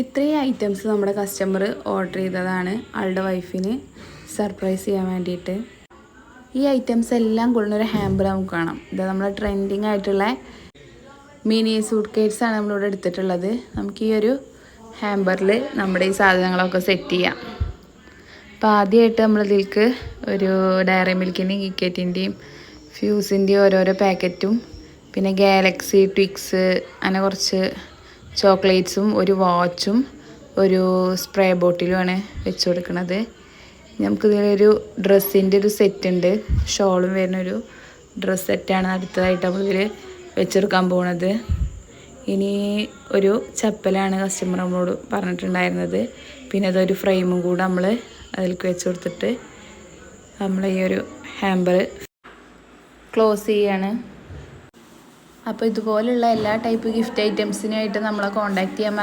ഇത്രയും ഐറ്റംസ് നമ്മുടെ customer order ചെയ്തതാണ് ആളുടെ വൈഫിന് സർപ്രൈസ് ചെയ്യാൻ വേണ്ടിയിട്ട്. ഈ ഐറ്റംസ് എല്ലാം കൊള്ളുന്ന ഒരു ഹാമ്പർ നമുക്ക് കാണാം. ഇത് നമ്മുടെ ട്രെൻഡിങ് ആയിട്ടുള്ള മിനി സൂട്ട് കേസ് ആണ് നമ്മളിവിടെ എടുത്തിട്ടുള്ളത്. നമുക്ക് ഈ ഒരു ഹാമ്പറിൽ നമ്മുടെ ഈ സാധനങ്ങളൊക്കെ സെറ്റ് ചെയ്യാം. അപ്പോൾ ആദ്യമായിട്ട് ഇതിൽക്ക് ഒരു ഡയറി മിൽക്കിന്റെയും കിക്കറ്റിന്റെയും ഫ്യൂസിന്റെയും ഓരോരോ പാക്കറ്റും പിന്നെ ഗാലക്സി ട്വിക്സ് അങ്ങനെ കുറച്ച് ചോക്ലേറ്റ്സും ഒരു വാച്ചും ഒരു സ്പ്രേ ബോട്ടിലുമാണ് വെച്ച് കൊടുക്കുന്നത് നമുക്കിതിലൊരു ഡ്രസ്സിന്റെ ഒരു സെറ്റ് ഉണ്ട് ഷോളും വരുന്നൊരു ഡ്രസ്സ് സെറ്റാണ് അടുത്തതായിട്ട് നമ്മളിതിൽ വെച്ചെടുക്കാൻ പോണത്. ഇനി ഒരു ചപ്പലാണ് കസ്റ്റമർ നമ്മളോട് പറഞ്ഞിട്ടുണ്ടായിരുന്നത്. പിന്നെ അതൊരു ഫ്രെയിമും കൂടെ നമ്മൾ അതിലേക്ക് വെച്ച് കൊടുത്തിട്ട് നമ്മൾ ഈ ഒരു ഹാമ്പർ ക്ലോസ് ചെയ്യാണ്. അപ്പോൾ ഇതുപോലുള്ള എല്ലാ ടൈപ്പ് ഗിഫ്റ്റ് ഐറ്റംസിനായിട്ട് നമ്മളെ കോൺടാക്ട് ചെയ്യാൻ